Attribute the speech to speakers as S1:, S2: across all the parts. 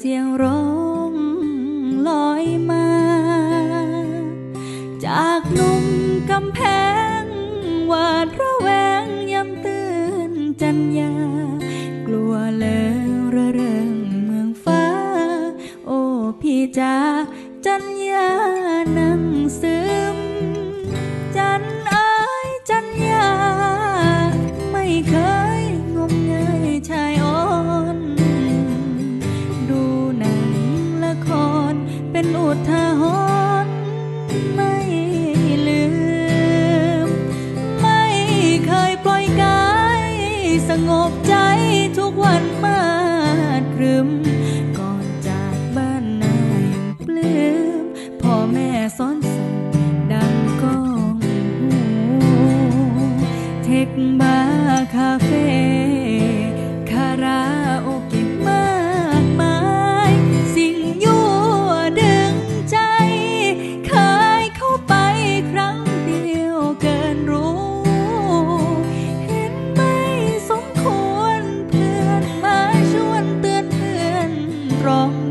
S1: เสียงร้องลอยมา จากหนุ่มกำแพงหวาดระแวงยำตื่นจัญญากลัวแล้วระเริงเมืองฟ้า โอ้พี่จ๋าจัญญานั่งซื้อ สงบใจทุกวันมา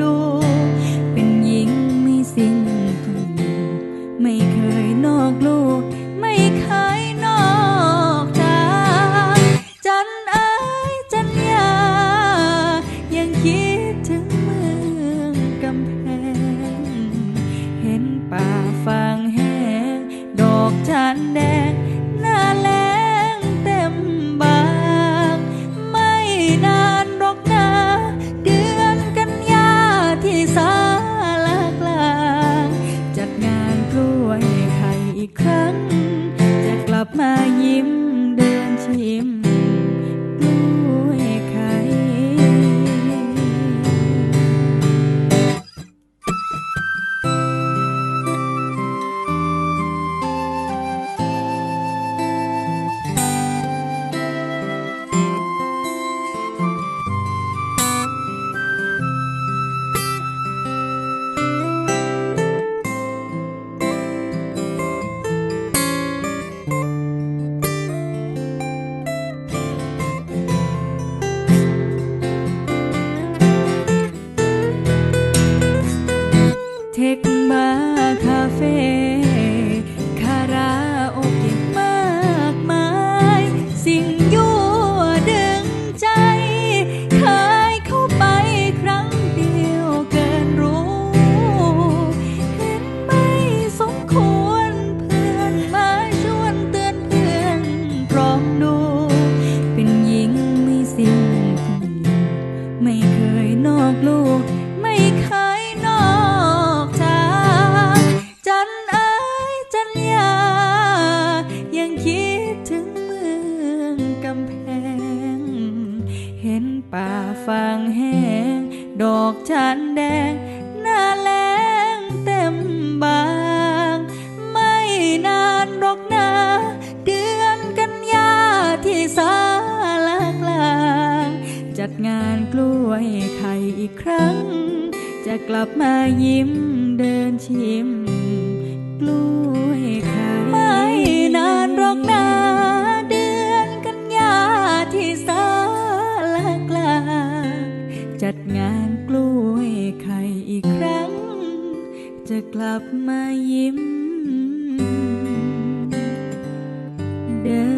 S1: ดู เป็นหญิงมีสิ่งต้องอยู่ไม่เคยนอกลูก ไม่เคยนอกทางจันเอ้ยจันยา ยังคิดถึงเมืองกำแพง เห็นป่าฟางแห้ง ดอกจานแดง ยิ้มเดินชิม เทคบาคาเฟ่คาราโอเกะมากมาย สิ่งยั่วดึงใจเคยเข้าไปครั้งเดียวเกินรู้ เห็นไม่สมควรเพื่อนมาชวนเตือนเพื่อนลองดู เป็นหญิงไมีสิ่งต้องอยู่ไม่เคยนอกลู ดอกจานแดง หน้าแลงเต็มบาง ไม่นานหรอกนะเดือนกันยาที่สาลากลาง จัดงานกล้วยไข่อีกครั้ง จะกลับมายิ้มเดินชิม กล้วย จะกลับมายิ้มเดิน